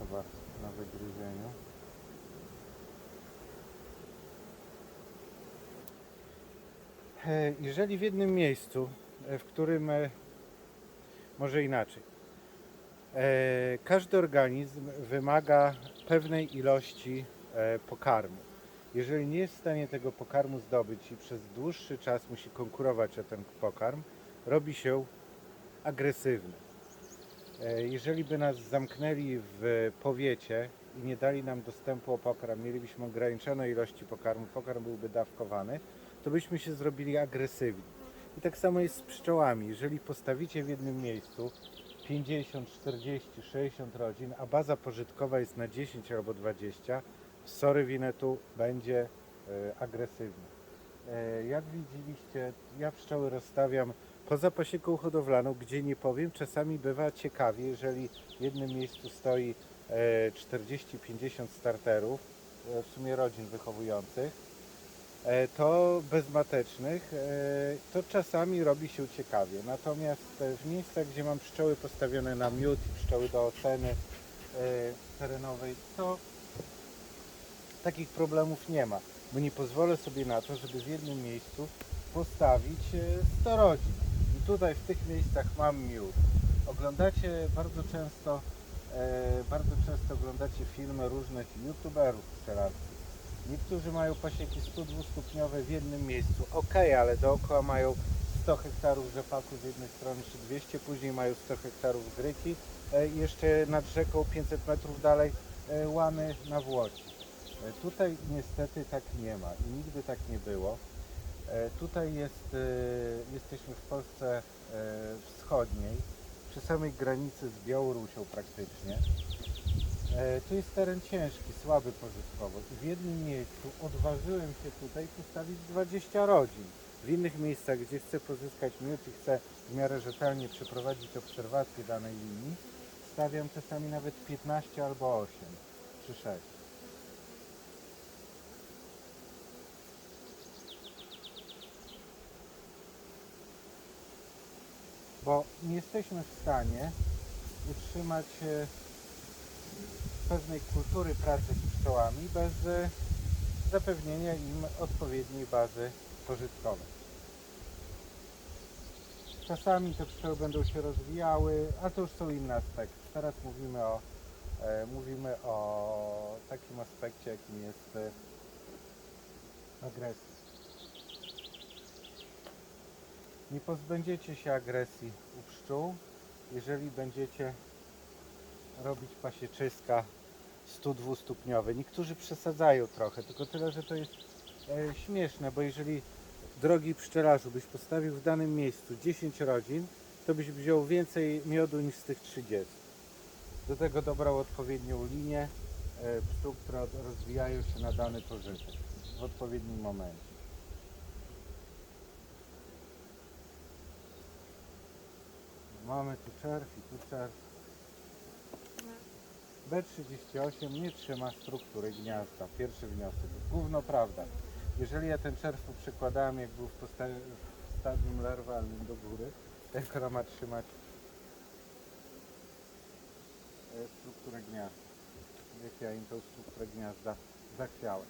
Bardzo, na wygryzieniu. E, Jeżeli w jednym miejscu, e, w którym e, może inaczej, każdy organizm wymaga pewnej ilości pokarmu. Jeżeli nie jest w stanie tego pokarmu zdobyć i przez dłuższy czas musi konkurować o ten pokarm, robi się agresywny. E, Jeżeli by nas zamknęli w powiecie i nie dali nam dostępu o pokarm, mielibyśmy ograniczone ilości pokarmu, pokarm byłby dawkowany, to byśmy się zrobili agresywni. I tak samo jest z pszczołami. Jeżeli postawicie w jednym miejscu 50, 40, 60 rodzin, a baza pożytkowa jest na 10 albo 20, sorry winetu będzie e, agresywny. E, jak widzieliście, ja pszczoły rozstawiam poza pasieką hodowlaną, gdzie nie powiem, czasami bywa ciekawie, jeżeli w jednym miejscu stoi e, 40-50 starterów, e, w sumie rodzin wychowujących, e, to bezmatecznych, e, to czasami robi się ciekawie. Natomiast e, w miejscach, gdzie mam pszczoły postawione na miód i pszczoły do oceny e, terenowej, to takich problemów nie ma, bo nie pozwolę sobie na to, żeby w jednym miejscu postawić e, 100 rodzin. Tutaj w tych miejscach mam miód. Oglądacie bardzo często, e, bardzo często oglądacie filmy różnych youtuberów pszczelarskich. Niektórzy mają pasieki 100-2 stopniowe w jednym miejscu. Ok, ale dookoła mają 100 hektarów rzepaku z jednej strony czy 200, później mają 100 hektarów gryki e, jeszcze nad rzeką 500 metrów dalej e, łany na Włoci. E, Tutaj niestety tak nie ma i nigdy tak nie było. E, Tutaj jest, e, jesteśmy w Polsce e, wschodniej, przy samej granicy z Białorusią praktycznie. Tu jest teren ciężki, słaby pożytkowo i w jednym miejscu odważyłem się tutaj postawić 20 rodzin. W innych miejscach, gdzie chcę pozyskać miód i chcę w miarę rzetelnie przeprowadzić obserwację danej linii, stawiam czasami nawet 15 albo 8 czy 6. bo nie jesteśmy w stanie utrzymać e, pewnej kultury pracy z pszczołami bez e, zapewnienia im odpowiedniej bazy pożytkowej. Czasami te pszczoły będą się rozwijały, a to już są inne aspekty. Teraz mówimy o, e, mówimy o takim aspekcie, jakim jest e, agresja. Nie pozbędziecie się agresji u pszczół, jeżeli będziecie robić pasieczyska 100-2 stopniowe. Niektórzy przesadzają trochę, tylko tyle, że to jest e, śmieszne, bo jeżeli drogi pszczelarzu byś postawił w danym miejscu 10 rodzin, to byś wziął więcej miodu niż z tych 30. Do tego dobrał odpowiednią linię e, pszczół, które rozwijają się na dany pożytek w odpowiednim momencie. Mamy tu czerw i tu czerw. B38 nie trzyma struktury gniazda. Pierwszy wniosek. Gówno prawda. Jeżeli ja ten czerw przekładałem, jak był w, w stadium larwalnym do góry, jak ona ma trzymać e, strukturę gniazda. Jak ja im tą strukturę gniazda zachwiałem.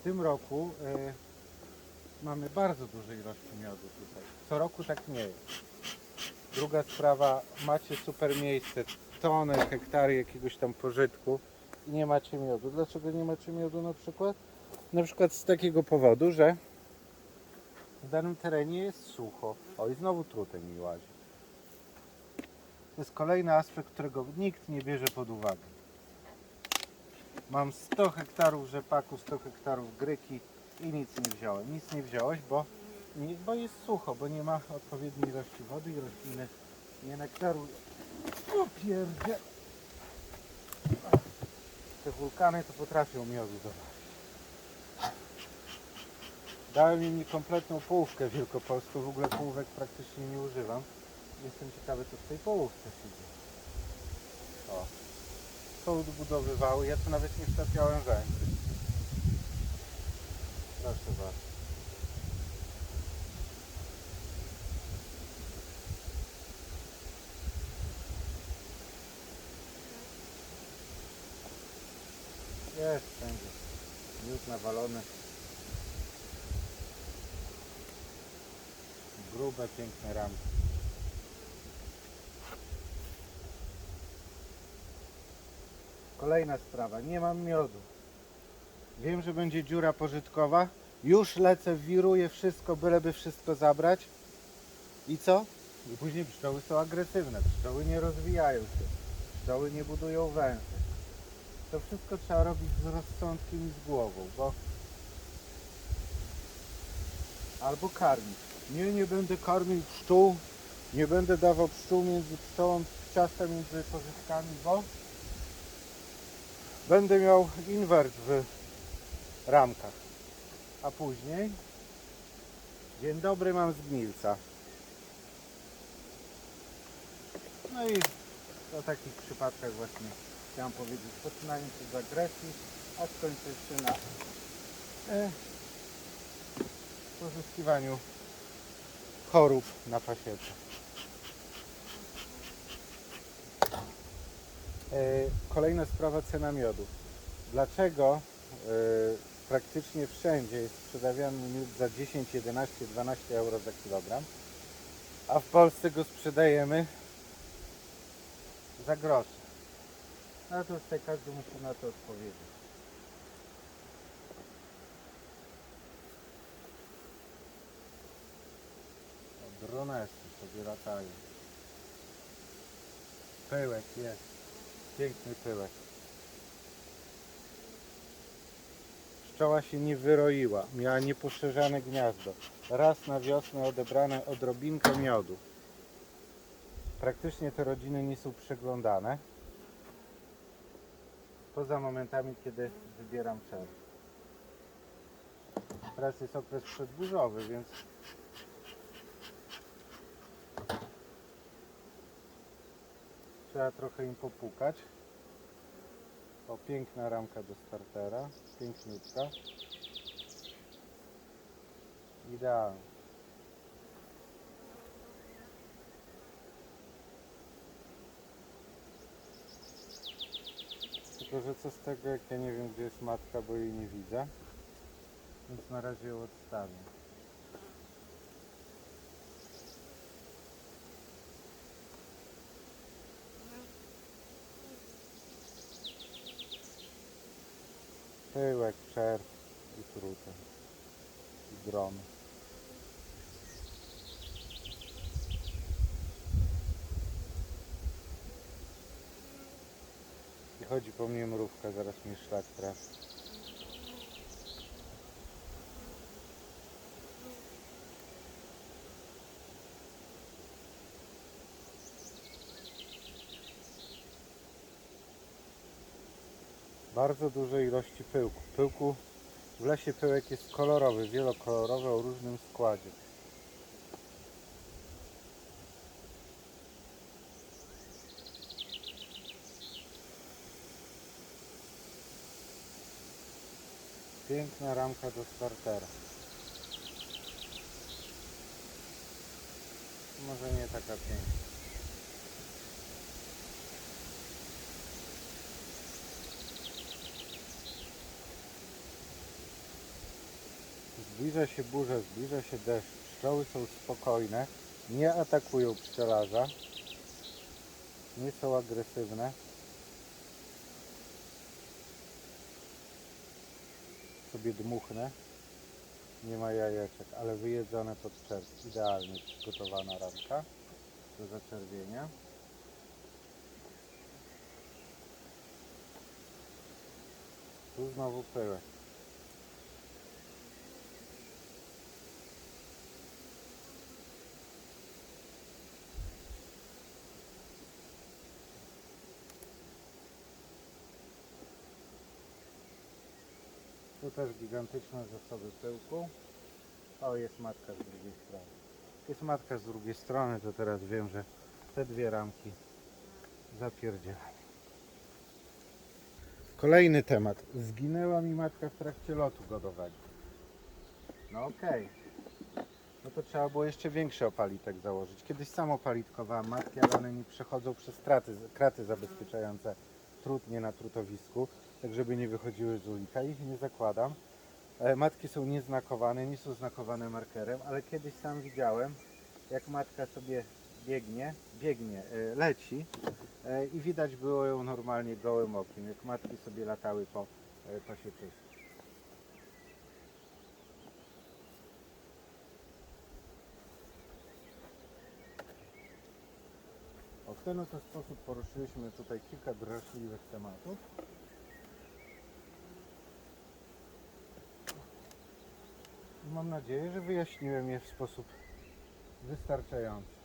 W tym roku e, mamy bardzo duże ilości miodu tutaj. Co roku tak nie jest. Druga sprawa, macie super miejsce, tony, hektary jakiegoś tam pożytku i nie macie miodu. Dlaczego nie macie miodu na przykład? Na przykład z takiego powodu, że w danym terenie jest sucho. O i znowu truteń mi łazi. To jest kolejny aspekt, którego nikt nie bierze pod uwagę. Mam 100 hektarów rzepaku, 100 hektarów gryki i nic nie wziąłem. Nic nie wziąłeś, bo, nie, bo jest sucho, bo nie ma odpowiedniej ilości wody i rośliny nie nektarują. O pierdzie! Te wulkany to potrafią miodu dawać. Dałem im niekompletną połówkę wielkopolską, w ogóle połówek praktycznie nie używam. Jestem ciekawy co w tej połówce się dzieje. O. To odbudowywały, ja tu nawet nie wtapiałem węży. Proszę bardzo. Jest wszędzie. Już nawalony. Grube, piękne ramki. Kolejna sprawa. Nie mam miodu. Wiem, że będzie dziura pożytkowa. Już lecę, wiruję wszystko, byleby wszystko zabrać. I co? I później pszczoły są agresywne. Pszczoły nie rozwijają się. Pszczoły nie budują węży. To wszystko trzeba robić z rozsądkiem i z głową, bo albo karmić. Nie, nie będę karmił pszczół, nie będę dawał pszczół między pszczołą, ciasta między pożytkami, bo będę miał inwert w ramkach. A później dzień dobry mam zgnilca. No i o takich przypadkach właśnie chciałem powiedzieć, poczynając od agresji, a skończywszy na e, pozyskiwaniu chorób na pasiece. E, Kolejna sprawa cena miodu. Dlaczego e, praktycznie wszędzie jest sprzedawany miód za 10, 11, 12 euro za kilogram, a w Polsce go sprzedajemy za grosze? No to tutaj każdy musi na to odpowiedzieć. Dronesy sobie latają. Pyłek jest. Piękny pyłek. Pszczoła się nie wyroiła. Miała nieposzerzane gniazdo. Raz na wiosnę odebrane odrobinkę miodu. Praktycznie te rodziny nie są przeglądane. Poza momentami, kiedy wybieram czerw. Teraz jest okres przedburzowy, więc trzeba trochę im popukać. O, piękna ramka do startera, piękniutka. Idealnie. Tylko, że co z tego, jak ja nie wiem, gdzie jest matka, bo jej nie widzę. Więc na razie ją odstawię. Pyłek, czerw i trutę. I dron. I chodzi po mnie mrówka, zaraz mnie szlak trafi. Bardzo duże ilości pyłku. Pyłku w lesie pyłek jest kolorowy, wielokolorowy o różnym składzie. Piękna ramka do startera. Może nie taka piękna. Zbliża się burza, zbliża się deszcz. Pszczoły są spokojne, nie atakują pszczelarza, nie są agresywne. Sobie dmuchnę. Nie ma jajeczek, ale wyjedzone pod czerw. Idealnie przygotowana ramka do zaczerwienia. Tu znowu pyłek. Też gigantyczne zasoby pyłku. O, jest matka z drugiej strony. Jest matka z drugiej strony, to teraz wiem, że te dwie ramki zapierdzielę. Kolejny temat. Zginęła mi matka w trakcie lotu godowego. No okej. No to trzeba było jeszcze większy opalitek założyć. Kiedyś sam opalitkowałem matki, ale one mi przechodzą przez kraty zabezpieczające trutnie na trutowisku. Tak żeby nie wychodziły z ulika. Ich nie zakładam. E, Matki są nieznakowane, nie są znakowane markerem, ale kiedyś sam widziałem, jak matka sobie biegnie, biegnie, e, leci e, i widać było ją normalnie gołym okiem, jak matki sobie latały po e, pasieczysku. O, w ten oto sposób poruszyliśmy tutaj kilka drażliwych tematów. Mam nadzieję, że wyjaśniłem je w sposób wystarczający.